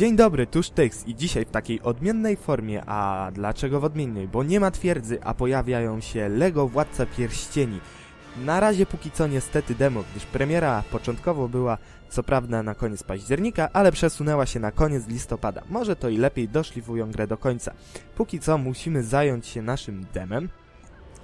Dzień dobry, tuż Tyx i dzisiaj w takiej odmiennej formie, a dlaczego w odmiennej? Bo nie ma twierdzy, a pojawiają się LEGO Władca Pierścieni. Na razie póki co niestety demo, gdyż premiera początkowo była co prawda na koniec października, ale przesunęła się na koniec listopada. Może to i lepiej doszlifują grę do końca. Póki co musimy zająć się naszym demem,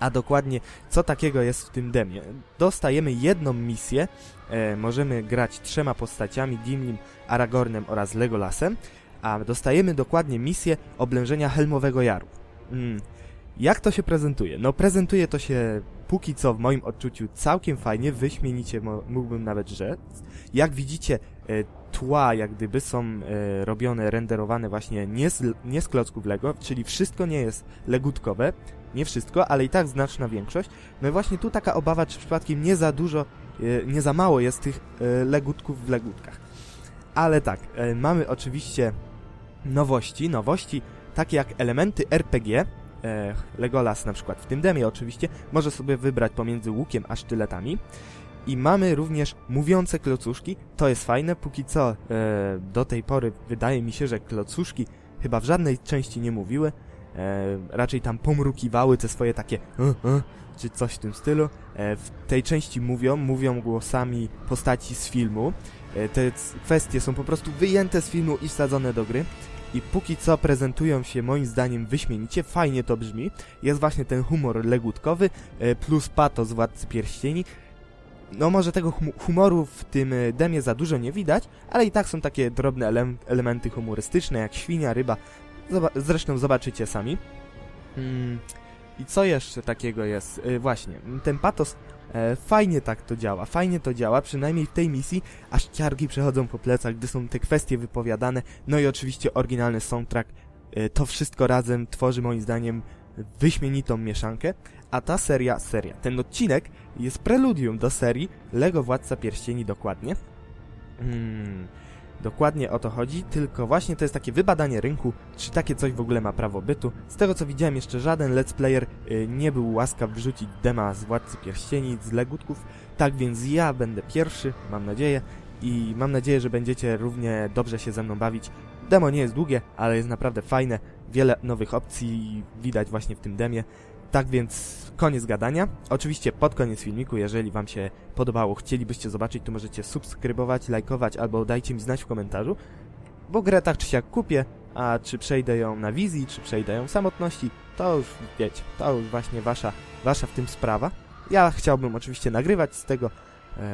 a dokładnie co takiego jest w tym demie. Dostajemy jedną misję, e, możemy grać trzema postaciami, Dimlim, Aragornem oraz Legolasem, a dostajemy dokładnie misję oblężenia Helmowego Jaru. Mm. Jak to się prezentuje? No prezentuje to się póki co w moim odczuciu całkiem fajnie, wyśmienicie mógłbym nawet rzec. Jak widzicie, e, tła jak gdyby są e, robione, renderowane właśnie nie z, nie z klocków Lego, czyli wszystko nie jest legutkowe, nie wszystko, ale i tak znaczna większość. No i właśnie tu taka obawa, czy przypadkiem nie za dużo, e, nie za mało jest tych legutków w legutkach. Ale tak, mamy oczywiście nowości, nowości takie jak elementy RPG, e, Legolas na przykład w tym demie oczywiście, może sobie wybrać pomiędzy łukiem a sztyletami. I mamy również mówiące klocuszki, to jest fajne, póki co e, do tej pory wydaje mi się, że klocuszki chyba w żadnej części nie mówiły, e, raczej tam pomrukiwały te swoje takie "y, y", czy coś w tym stylu. E, w tej części mówią, mówią głosami postaci z filmu. E, te kwestie są po prostu wyjęte z filmu i wsadzone do gry. I póki co prezentują się moim zdaniem wyśmienicie, fajnie to brzmi. Jest właśnie ten humor legutkowy, e, plus patos Władcy Pierścieni. No może tego hum humoru w tym e, demie za dużo nie widać, ale i tak są takie drobne ele elementy humorystyczne, jak świnia, ryba. Zoba zresztą zobaczycie sami. Mm. I co jeszcze takiego jest? E, właśnie, ten patos e, fajnie tak to działa, fajnie to działa, przynajmniej w tej misji, aż ciargi przechodzą po plecach, gdy są te kwestie wypowiadane, no i oczywiście oryginalny soundtrack, e, to wszystko razem tworzy moim zdaniem wyśmienitą mieszankę, a ta seria, seria, ten odcinek jest preludium do serii Lego Władca Pierścieni dokładnie. Hmm, dokładnie o to chodzi, tylko właśnie to jest takie wybadanie rynku, czy takie coś w ogóle ma prawo bytu. Z tego co widziałem jeszcze żaden let's player y, nie był łaskaw wrzucić dema z Władcy Pierścieni, z Legutków, tak więc ja będę pierwszy, mam nadzieję, i mam nadzieję, że będziecie równie dobrze się ze mną bawić. Demo nie jest długie, ale jest naprawdę fajne, wiele nowych opcji widać właśnie w tym demie. Tak więc koniec gadania. Oczywiście pod koniec filmiku, jeżeli wam się podobało, chcielibyście zobaczyć, to możecie subskrybować, lajkować albo dajcie mi znać w komentarzu, bo grę tak czy siak kupię, a czy przejdę ją na wizji, czy przejdę ją w samotności, to już wiecie, to już właśnie wasza, wasza w tym sprawa. Ja chciałbym oczywiście nagrywać z tego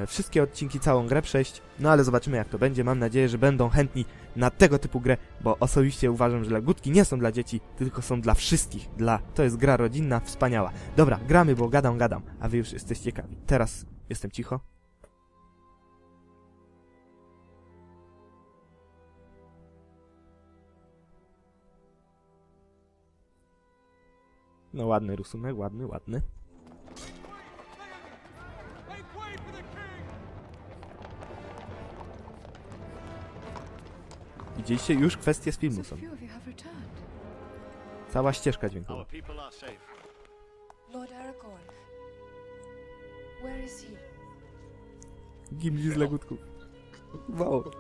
wszystkie odcinki, całą grę przejść, no ale zobaczymy jak to będzie. Mam nadzieję, że będą chętni na tego typu grę, bo osobiście uważam, że legutki nie są dla dzieci, tylko są dla wszystkich. Dla to jest gra rodzinna, wspaniała. Dobra, gramy, bo gadam, gadam, a wy już jesteście ciekawi. Teraz jestem cicho. No ładny rysunek, ładny, ładny. Widzieliście już kwestie z filmu są. Cała ścieżka dźwiękowa. Gimli z legutków. Wow.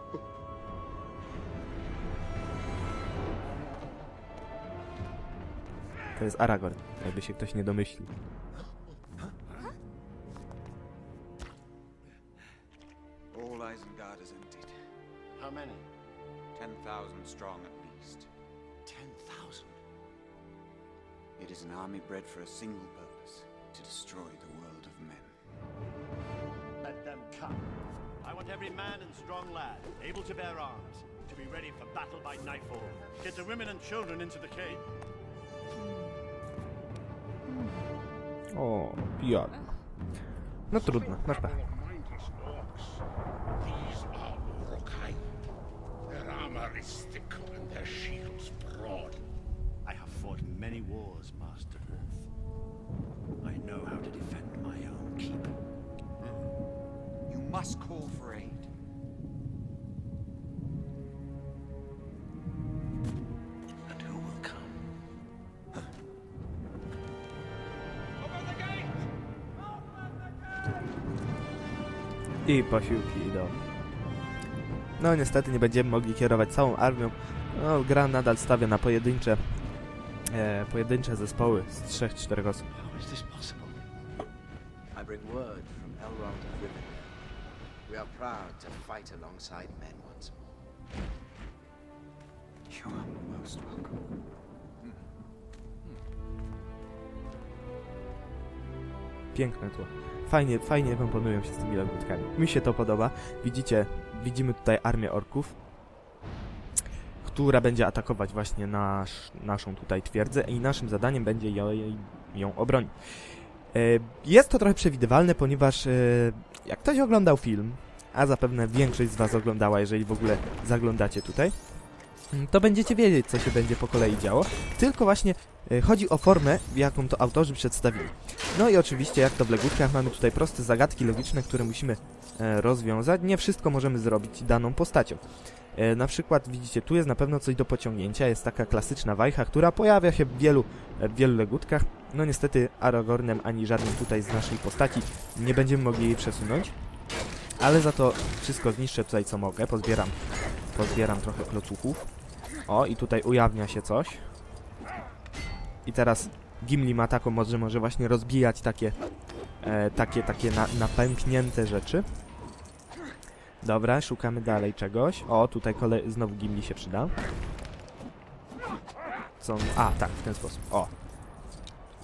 To jest Aragorn, jakby się ktoś nie domyślił. All Isengard is emptied. How many? 10,000 strong at least. 10,000. It is an army bred for a single purpose to destroy the world of men. Let them come. I want every man and strong lad able to bear arms to be ready for battle by nightfall. Get the women and children into the cave. O, ja. No trudno, masz pech. Is thick and their shields broad. I have fought many wars, Master Wolf. I know how to defend my own keep. You must call for aid. And who will come? Huh. Open the gate! Open the gate! I posiłki idą. No niestety nie będziemy mogli kierować całą armią. No, gra nadal stawia na pojedyncze, e, pojedyncze zespoły z 3-4 osób. How is this possible? I bring word from Elrond of Rivendell. We are proud to fight alongside men once more. You are most welcome. Piękne tło. Fajnie, fajnie komponują się z tymi logótkami. Mi się to podoba. Widzicie, widzimy tutaj armię orków, która będzie atakować właśnie nasz, naszą tutaj twierdzę i naszym zadaniem będzie ją, ją obronić. E, Jest to trochę przewidywalne, ponieważ e, jak ktoś oglądał film, a zapewne większość z Was oglądała, jeżeli w ogóle zaglądacie tutaj, to będziecie wiedzieć, co się będzie po kolei działo. Tylko właśnie e, chodzi o formę, jaką to autorzy przedstawili. No i oczywiście, jak to w legówkach, mamy tutaj proste zagadki logiczne, które musimy e, rozwiązać. Nie wszystko możemy zrobić daną postacią. E, na przykład, widzicie, tu jest na pewno coś do pociągnięcia. Jest taka klasyczna wajcha, która pojawia się w wielu, w wielu legódkach. No niestety Aragornem ani żadnym tutaj z naszej postaci nie będziemy mogli jej przesunąć. Ale za to wszystko zniszczę tutaj, co mogę. Pozbieram, pozbieram trochę klocuchów. O, i tutaj ujawnia się coś. I teraz Gimli ma taką moc, że może właśnie rozbijać takie, e, takie, takie na, napęknięte rzeczy. Dobra, szukamy dalej czegoś. O, tutaj kolej, znowu Gimli się przyda. Co on... A, tak, w ten sposób. O.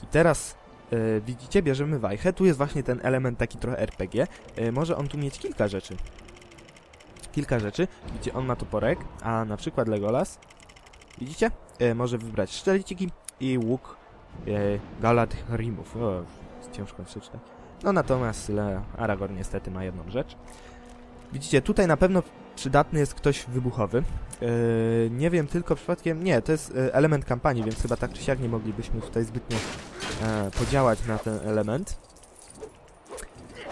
I teraz e, widzicie, bierzemy wajchę. Tu jest właśnie ten element taki trochę RPG. E, może on tu mieć kilka rzeczy. Kilka rzeczy. Widzicie, on ma toporek, a na przykład Legolas, widzicie, e, może wybrać szteliciki i łuk e, Galadhrimów. O, ciężko przeczytać. No natomiast Le Aragorn niestety ma jedną rzecz. Widzicie, tutaj na pewno przydatny jest ktoś wybuchowy. E, nie wiem tylko przypadkiem... Nie, to jest e, element kampanii, więc chyba tak czy siak nie moglibyśmy tutaj zbytnio e, podziałać na ten element.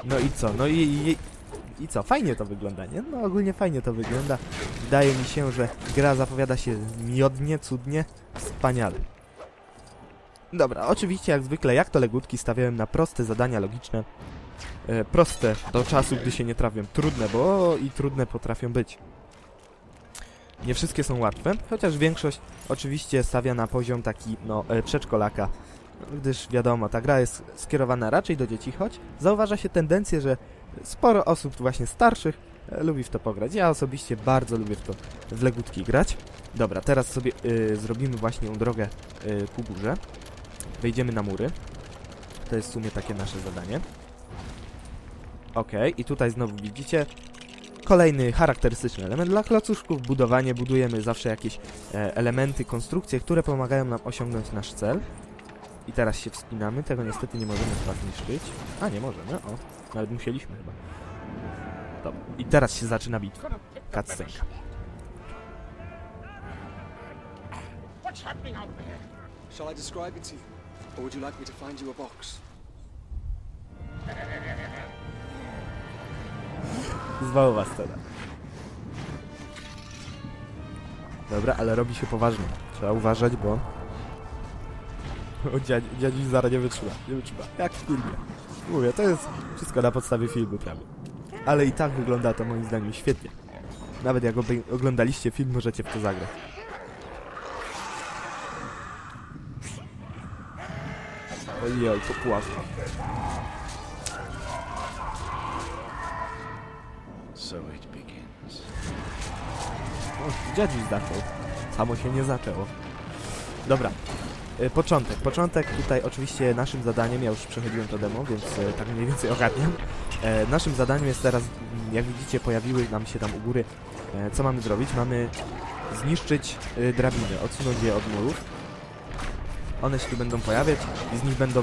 No i co? No i, i, i co? Fajnie to wygląda, nie? No ogólnie fajnie to wygląda. Wydaje mi się, że gra zapowiada się miodnie, cudnie, wspaniale. Dobra, oczywiście jak zwykle, jak to legutki stawiałem na proste zadania logiczne. E, proste do czasu, gdy się nie trafią. Trudne, bo i trudne potrafią być. Nie wszystkie są łatwe, chociaż większość oczywiście stawia na poziom taki, no, e, przedszkolaka. Gdyż wiadomo, ta gra jest skierowana raczej do dzieci, choć zauważa się tendencję, że sporo osób właśnie starszych lubi w to pograć. Ja osobiście bardzo lubię w to w legutki grać. Dobra, teraz sobie y, zrobimy właśnie drogę y, ku górze. Wejdziemy na mury. To jest w sumie takie nasze zadanie. Okej, i tutaj znowu widzicie kolejny charakterystyczny element dla klocuszków. Budowanie, budujemy zawsze jakieś e, elementy, konstrukcje, które pomagają nam osiągnąć nasz cel. I teraz się wspinamy, tego niestety nie możemy chyba zniszczyć. A, nie możemy, o. Nawet musieliśmy chyba. Dobra, i teraz się zaczyna bitwa. Cutscenka. What's happening out there? Shall I describe it to you? Or would you like me to find you a box? Zwałowa scena. Dobra, ale robi się poważnie. Trzeba uważać, bo... O, dziadzi, dziadziuś zaraz nie wytrzyma, nie wytrzyma. Jak w filmie. Mówię, to jest wszystko na podstawie filmu prawie. Ale i tak wygląda to moim zdaniem świetnie. Nawet jak oglądaliście film, możecie w to zagrać. Ojej, popławka. So it begins. O, dziadziuś zaczął. Samo się nie zaczęło. Dobra. E, Początek. Początek tutaj oczywiście naszym zadaniem, ja już przechodziłem to demo, więc e, tak mniej więcej ogarniam. E, naszym zadaniem jest teraz, jak widzicie, pojawiły nam się tam u góry. E, co mamy zrobić? Mamy zniszczyć e, drabiny, odsunąć je od murów. One się tu będą pojawiać i z nich będą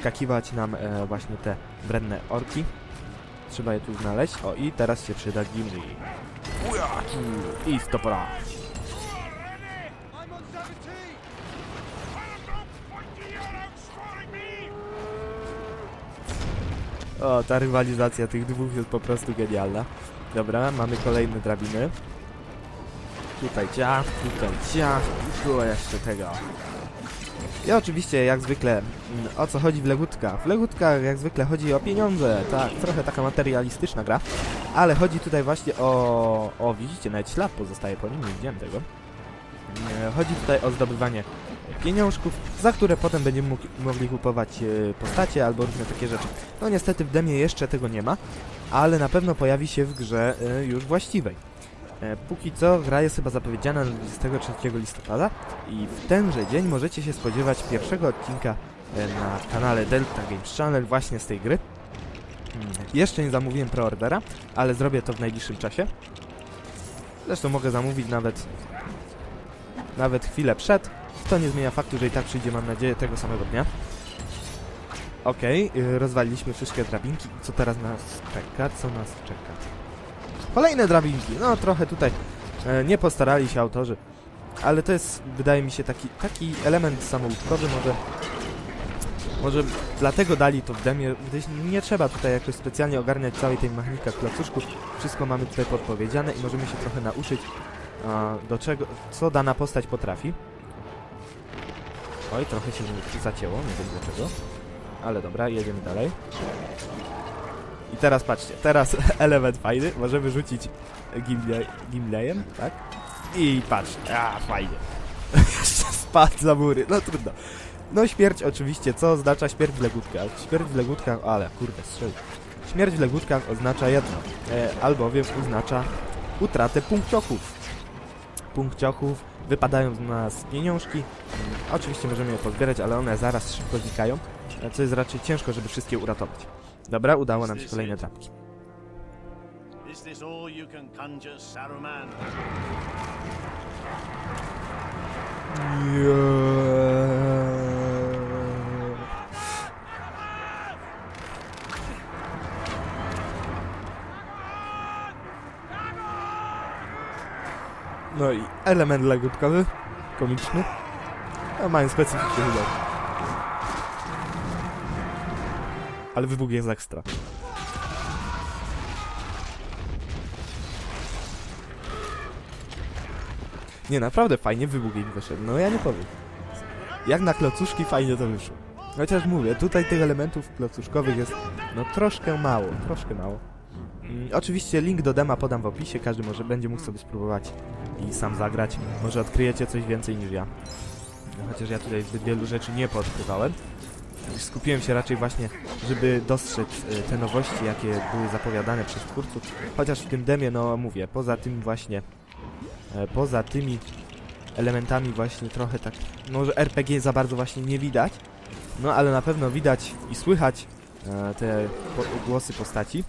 skakiwać nam e, właśnie te wredne orki. Trzeba je tu znaleźć. O, i teraz się przyda Gimli. I. I'm O, ta rywalizacja tych dwóch jest po prostu genialna. Dobra, mamy kolejne drabiny. Tutaj ciach, tutaj ciach, tu jeszcze tego. I oczywiście, jak zwykle, mm, o co chodzi w Legutkach? W Legutkach, jak zwykle, chodzi o pieniądze. Tak, trochę taka materialistyczna gra. ale chodzi tutaj właśnie o... O, widzicie, nawet ślad pozostaje po nim, nie widziałem tego. E, Chodzi tutaj o zdobywanie pieniążków, za które potem będziemy mógł- mogli kupować e, postacie albo różne takie rzeczy. No niestety w demie jeszcze tego nie ma, ale na pewno pojawi się w grze e, już właściwej. E, Póki co gra jest chyba zapowiedziana na 23 listopada i w tenże dzień możecie się spodziewać pierwszego odcinka e, na kanale Delta Games Channel właśnie z tej gry. Mm, Jeszcze nie zamówiłem preordera, ale zrobię to w najbliższym czasie. Zresztą mogę zamówić nawet nawet chwilę przed. To nie zmienia faktu, że i tak przyjdzie, mam nadzieję, tego samego dnia. Okej, y, rozwaliliśmy wszystkie drabinki. Co teraz nas czeka? Co nas czeka? Kolejne drabinki. No, trochę tutaj e, nie postarali się autorzy. Ale to jest, wydaje mi się, taki, taki element samoubkowy. Może, może dlatego dali to w demie, gdyż nie trzeba tutaj jakoś specjalnie ogarniać całej tej mechaniki klocuszków. Wszystko mamy tutaj podpowiedziane i możemy się trochę nauczyć do czego, co dana postać potrafi. Oj, trochę się zacięło, nie wiem dlaczego. Ale dobra, jedziemy dalej. I teraz patrzcie, teraz element fajny, możemy rzucić gimle, gimlejem, tak? I patrz, a fajnie. Jeszcze spadł za mury, no trudno. No śmierć oczywiście, co oznacza śmierć w legódkach? Śmierć w legódkach, ale kurde, strzelił. Śmierć w legódkach oznacza jedno, e, albowiem oznacza utratę punkcioków. Punkcioków, wypadają z nas pieniążki. Oczywiście możemy je pozbierać, ale one zaraz szybko znikają, co jest raczej ciężko, żeby wszystkie uratować. Dobra, udało nam się kolejne trapki. Is this all you can conjure, Saruman? No i element legutkowy, komiczny. A mają specyficzny humor. Ale wybuch jest ekstra. Nie, naprawdę fajnie wybuch im wyszedł. No ja nie powiem. Jak na klocuszki fajnie to wyszło. Chociaż mówię, tutaj tych elementów klocuszkowych jest no troszkę mało, troszkę mało. Mm, oczywiście link do dema podam w opisie, każdy może będzie mógł sobie spróbować i sam zagrać. Może odkryjecie coś więcej niż ja. No, Chociaż ja tutaj zbyt wielu rzeczy nie poodkrywałem. Skupiłem się raczej właśnie, żeby dostrzec y, te nowości, jakie były zapowiadane przez twórców. Chociaż w tym demie, no mówię, poza tym właśnie, e, poza tymi elementami właśnie trochę tak, może RPG za bardzo właśnie nie widać. No ale na pewno widać i słychać e, te głosy postaci.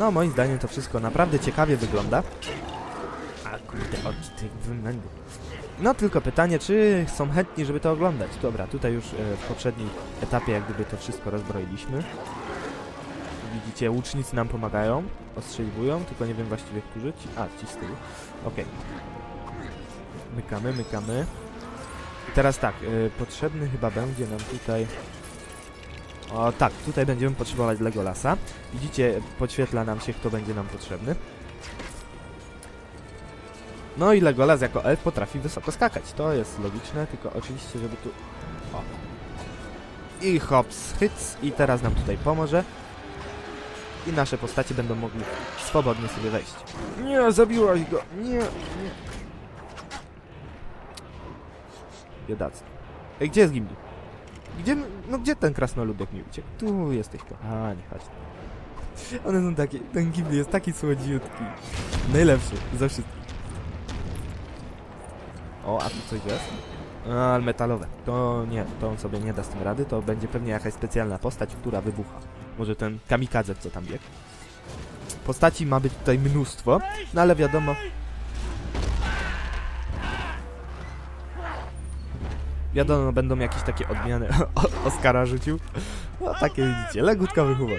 No moim zdaniem to wszystko naprawdę ciekawie wygląda. A kurde, oczy tych wymęgów. No tylko pytanie, czy są chętni, żeby to oglądać? Dobra, tutaj już e, w poprzednim etapie jak gdyby to wszystko rozbroiliśmy. Widzicie, łucznicy nam pomagają, ostrzeliwują, tylko nie wiem właściwie którzy. Ci, a, ci z tyłu. Okej. Mykamy, mykamy. I teraz tak, e, potrzebny chyba będzie nam tutaj... O tak, tutaj będziemy potrzebować Legolasa. Widzicie, podświetla nam się, kto będzie nam potrzebny. No i Legolas jako elf potrafi wysoko skakać. To jest logiczne, tylko oczywiście, żeby tu... O. I hops, hyc. I teraz nam tutaj pomoże. I nasze postacie będą mogli swobodnie sobie wejść. Nie, zabiłaś go! Nie, nie. Biedacy. Ej, gdzie jest Gimli? Gdzie, no gdzie ten krasnoludek mi uciekł? Tu jesteś, kochanie, chodź. One są takie, ten Gimli jest taki słodziutki. Najlepszy ze wszystkich. O, a tu coś jest? A, ale metalowe. To nie, to on sobie nie da z tym rady, to będzie pewnie jakaś specjalna postać, która wybucha. Może ten kamikadze, co tam biegł. Postaci ma być tutaj mnóstwo, no ale wiadomo... Wiadomo, będą jakieś takie odmiany. O- Oskara rzucił. No takie widzicie, legutkowy humor.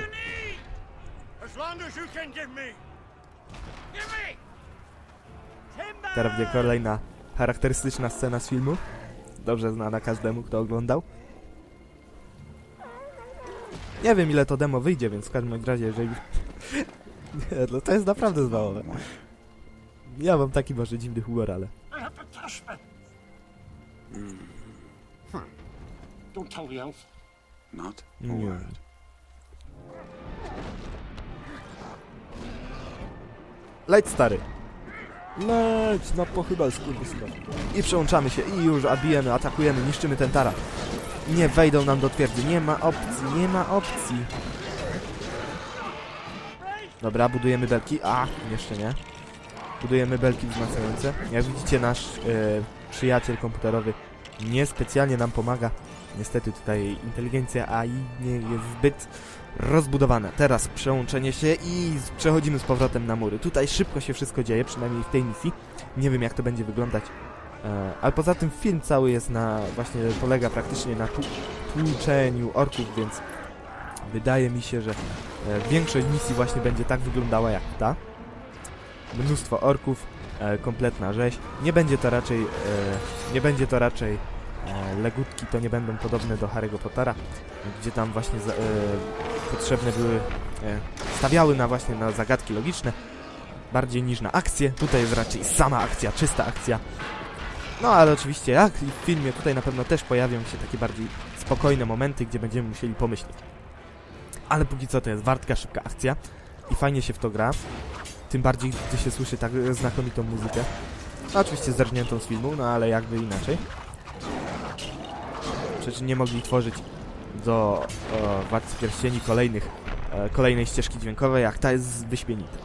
Teraz będzie kolejna charakterystyczna scena z filmu. Dobrze znana każdemu, kto oglądał. Nie wiem ile to demo wyjdzie, więc w każdym razie, jeżeli... Nie, no to jest naprawdę zwałowe. Ja mam taki może dziwny humor, ale... Don't tell the elf. Not a Nie. word. Leć stary. Leć na pochybel skurwysyna. I przełączamy się i już bijemy, atakujemy, niszczymy ten taras. Nie wejdą nam do twierdzy, nie ma opcji, nie ma opcji. Dobra, budujemy belki. A, jeszcze nie. Budujemy belki wzmacniające. Jak widzicie, nasz e, przyjaciel komputerowy niespecjalnie nam pomaga. Niestety tutaj inteligencja AI nie jest zbyt rozbudowana. Teraz przełączenie się i przechodzimy z powrotem na mury. Tutaj szybko się wszystko dzieje, przynajmniej w tej misji. Nie wiem jak to będzie wyglądać. E, ale poza tym film cały jest na, właśnie polega praktycznie na tłu- tłuczeniu orków, więc wydaje mi się, że e, większość misji właśnie będzie tak wyglądała jak ta. Mnóstwo orków, e, kompletna rzeź. Nie będzie to raczej, nie będzie to raczej legutki, to nie będą podobne do Harry'ego Pottera, gdzie tam właśnie za, e, potrzebne były, e, stawiały na właśnie na zagadki logiczne, bardziej niż na akcję. Tutaj jest raczej sama akcja, czysta akcja. No ale oczywiście jak w filmie tutaj na pewno też pojawią się takie bardziej spokojne momenty, gdzie będziemy musieli pomyśleć. Ale póki co to jest wartka, szybka akcja i fajnie się w to gra. Tym bardziej, gdy się słyszy tak znakomitą muzykę. No, oczywiście zerżniętą z filmu, no ale jakby inaczej. Przecież nie mogli tworzyć do e, Władcy Pierścieni kolejnych, e, kolejnej ścieżki dźwiękowej, jak ta jest wyśmienita.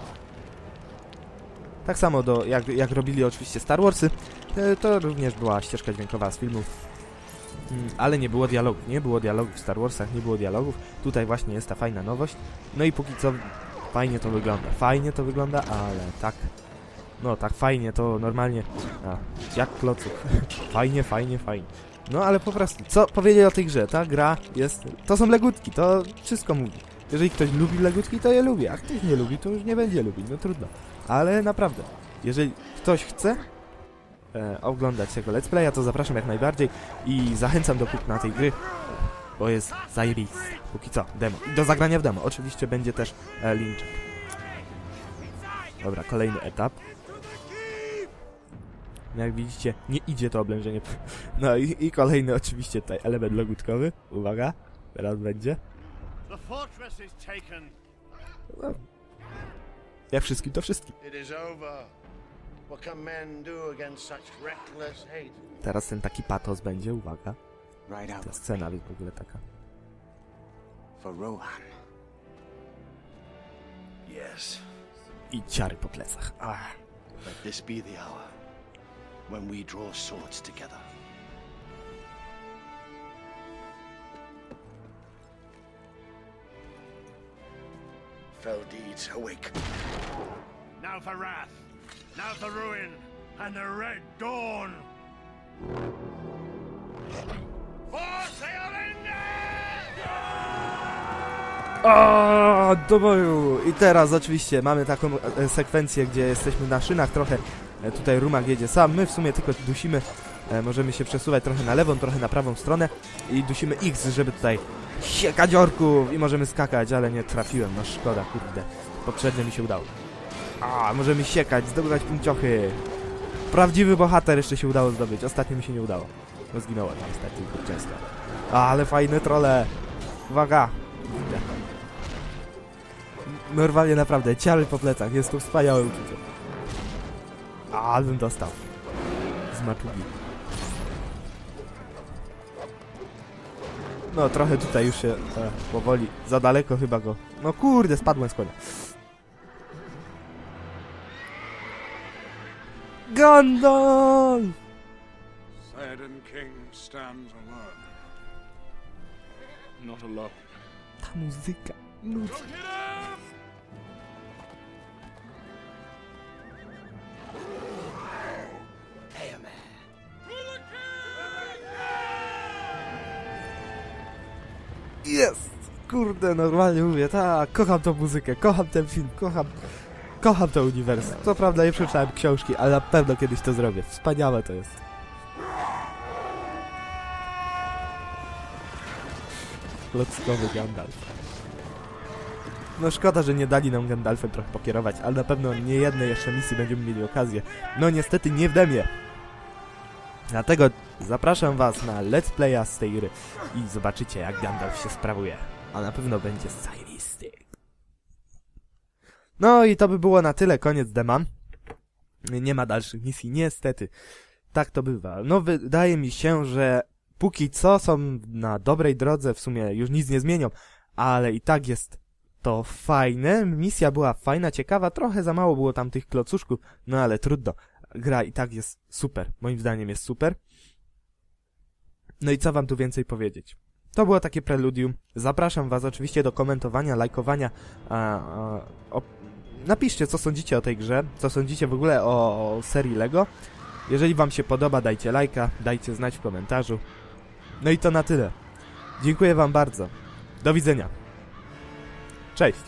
Tak samo do, jak, jak robili oczywiście Star Warsy, e, to również była ścieżka dźwiękowa z filmów. Mm, ale nie było dialogów, nie było dialogów w Star Warsach, nie było dialogów. Tutaj właśnie jest ta fajna nowość. No i póki co fajnie to wygląda. Fajnie to wygląda, ale tak. No tak fajnie to normalnie. A, jak kloców. fajnie, fajnie, fajnie. No ale po prostu, co powiedzieć o tej grze? Ta gra jest. To są legutki, to wszystko mówi. Jeżeli ktoś lubi legutki, to je lubi, a ktoś nie lubi, to już nie będzie lubić, no trudno. Ale naprawdę, jeżeli ktoś chce e, oglądać tego let's playa, to zapraszam jak najbardziej i zachęcam do kupna tej gry, bo jest zajebista. Póki co, demo. I do zagrania w demo. Oczywiście będzie też e, linczek. Dobra, kolejny etap. Jak widzicie, nie idzie to oblężenie. No i, i kolejny oczywiście tutaj element logutkowy. Uwaga, teraz będzie. No. Jak wszystkim, to wszystkim. Teraz ten taki patos będzie, uwaga. Ta scena jest w ogóle taka. I ciary po plecach. Ach. Let this be the hour when we draw swords together. Fell deeds awake. Now for wrath. Now for ruin. And the Red Dawn. For O, do boju! I teraz oczywiście mamy taką e, sekwencję, gdzie jesteśmy na szynach trochę. E, tutaj Rumak jedzie sam, my w sumie tylko dusimy. E, możemy się przesuwać trochę na lewą, trochę na prawą stronę. I dusimy X, żeby tutaj siekać orków i możemy skakać, ale nie trafiłem, no szkoda, kurde. Poprzednio mi się udało. A, możemy siekać, zdobywać punkciochy. Prawdziwy bohater jeszcze się udało zdobyć, ostatnio mi się nie udało. No zginąłem niestety zbyt często. Ale fajne trole. Uwaga. Normalnie naprawdę, ciary po plecach, jest to wspaniałe uczucie. A, bym dostał. Z maczugi. No, trochę tutaj już się e, powoli, za daleko chyba go... No kurde, spadłem z konia. Gandalf! Siden King stands alone. Not alone. Ta muzyka, muzyka. Jest! Kurde, normalnie mówię, tak, kocham tą muzykę, kocham ten film, kocham, kocham to uniwersum. Co prawda nie przeczytałem książki, ale na pewno kiedyś to zrobię. Wspaniałe to jest. Klockowy Gandalf. No szkoda, że nie dali nam Gandalfem trochę pokierować, ale na pewno nie jednej jeszcze misji będziemy mieli okazję. No niestety nie w demie. Dlatego zapraszam was na let's playa z tej gry i zobaczycie jak Gandalf się sprawuje. A na pewno będzie zajebisty. No i to by było na tyle, koniec dema. Nie ma dalszych misji, niestety. Tak to bywa. No wydaje mi się, że póki co są na dobrej drodze, w sumie już nic nie zmienią, ale i tak jest to fajne. Misja była fajna, ciekawa, trochę za mało było tam tych klocuszków, no ale trudno. Gra i tak jest super, moim zdaniem jest super. No i co wam tu więcej powiedzieć? To było takie preludium. Zapraszam was oczywiście do komentowania, lajkowania. A, a, o, napiszcie, co sądzicie o tej grze, co sądzicie w ogóle o, o serii LEGO. Jeżeli wam się podoba, dajcie lajka, dajcie znać w komentarzu. No i to na tyle. Dziękuję wam bardzo. Do widzenia. Cześć.